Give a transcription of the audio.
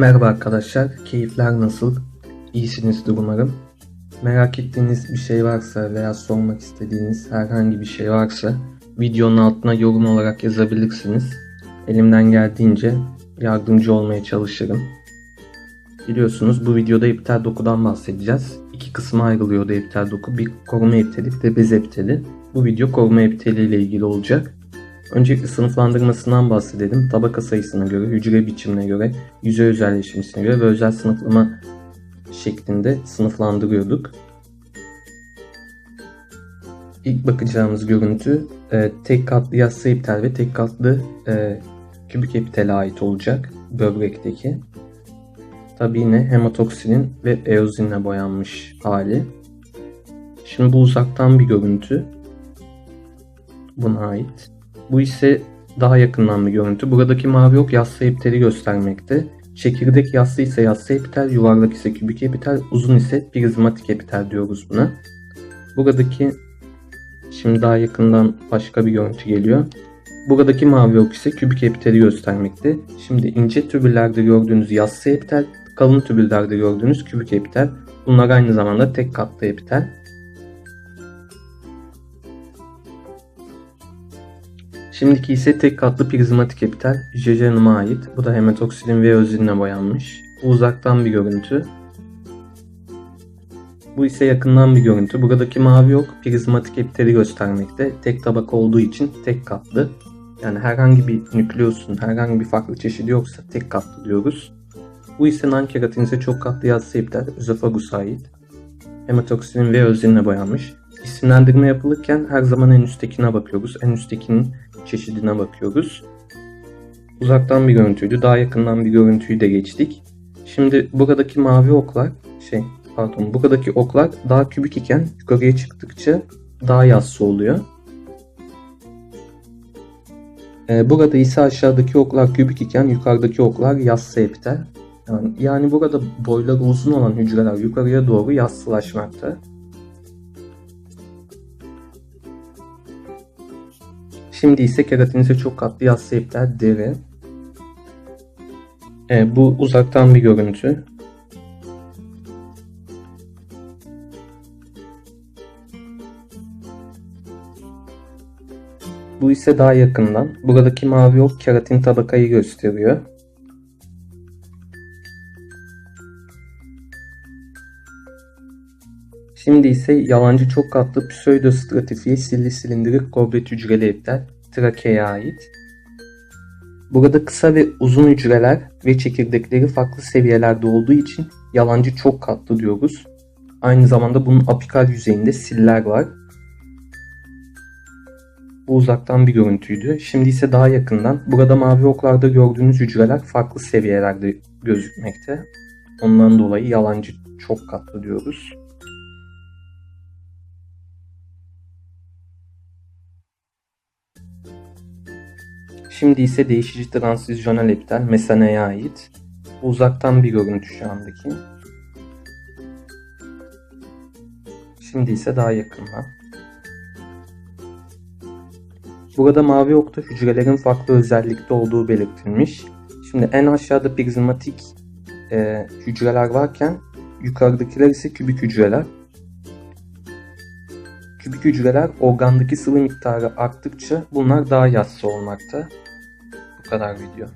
Merhaba arkadaşlar, keyifler nasıl? İyisinizdir umarım. Merak ettiğiniz bir şey varsa veya sormak istediğiniz herhangi bir şey varsa videonun altına yorum olarak yazabilirsiniz. Elimden geldiğince yardımcı olmaya çalışırım. Biliyorsunuz bu videoda iptal dokudan bahsedeceğiz. İki kısma ayrılıyordu iptal doku. Bir koruma iptali bir de bez iptali. Bu video koruma iptali ile ilgili olacak. Öncelikle sınıflandırmasından bahsedelim. Tabaka sayısına göre, hücre biçimine göre, yüzey özelleşmesine göre ve özel sınıflama şeklinde sınıflandırıyorduk. İlk bakacağımız görüntü e, tek katlı yassı epitel ve tek katlı e, kübik epitele ait olacak böbrekteki. Tabi yine hematoksinin ve eozinle boyanmış hali. Şimdi bu uzaktan bir görüntü. Buna ait. Bu ise daha yakından bir görüntü. Buradaki mavi ok yassı epiteli göstermekte. Çekirdek yassı ise yassı epitel, yuvarlak ise kübik epitel, uzun ise prizmatik epitel diyoruz buna. Buradaki şimdi daha yakından başka bir görüntü geliyor. Buradaki mavi ok ise kübik epiteli göstermekte. Şimdi ince tübüllerde gördüğünüz yassı epitel, kalın tübüllerde gördüğünüz kübik epitel. Bunlar aynı zamanda tek katlı epitel. Şimdiki ise tek katlı prizmatik epitel jejunum'a ait. Bu da hematoksilin ve özinle boyanmış. Bu uzaktan bir görüntü. Bu ise yakından bir görüntü. Buradaki mavi ok prizmatik epiteli göstermekte. Tek tabaka olduğu için tek katlı. Yani herhangi bir nükleosun, herhangi bir farklı çeşidi yoksa tek katlı diyoruz. Bu ise non-keratin ise çok katlı yassı epitel, özofagusa ait. Hematoksilin ve özinle boyanmış. İsimlendirme yapılırken her zaman en üsttekine bakıyoruz. En üsttekinin çeşidine bakıyoruz. Uzaktan bir görüntüydü. Daha yakından bir görüntüyü de geçtik. Şimdi buradaki mavi oklar şey pardon buradaki oklar daha kübik iken yukarıya çıktıkça daha yassı oluyor. Ee, burada ise aşağıdaki oklar kübik iken yukarıdaki oklar yassı epitel. Yani, yani burada boyları uzun olan hücreler yukarıya doğru yassılaşmakta. Şimdi ise keratin ise çok katlı yassı ipler deri. E, bu uzaktan bir görüntü. Bu ise daha yakından. Buradaki mavi ok keratin tabakayı gösteriyor. Şimdi ise yalancı çok katlı pseudostratifiye silli silindirik goblet hücreli eptel trakeya ait. Burada kısa ve uzun hücreler ve çekirdekleri farklı seviyelerde olduğu için yalancı çok katlı diyoruz. Aynı zamanda bunun apikal yüzeyinde siller var. Bu uzaktan bir görüntüydü. Şimdi ise daha yakından. Burada mavi oklarda gördüğünüz hücreler farklı seviyelerde gözükmekte. Ondan dolayı yalancı çok katlı diyoruz. Şimdi ise değişici transisyonel epitel mesaneye ait. Bu uzaktan bir görüntü şu andaki. Şimdi ise daha yakından. Burada mavi okta hücrelerin farklı özellikte olduğu belirtilmiş. Şimdi en aşağıda prizmatik e, hücreler varken yukarıdakiler ise kübik hücreler. Kübik hücreler organdaki sıvı miktarı arttıkça bunlar daha yassı olmakta. Kadar video.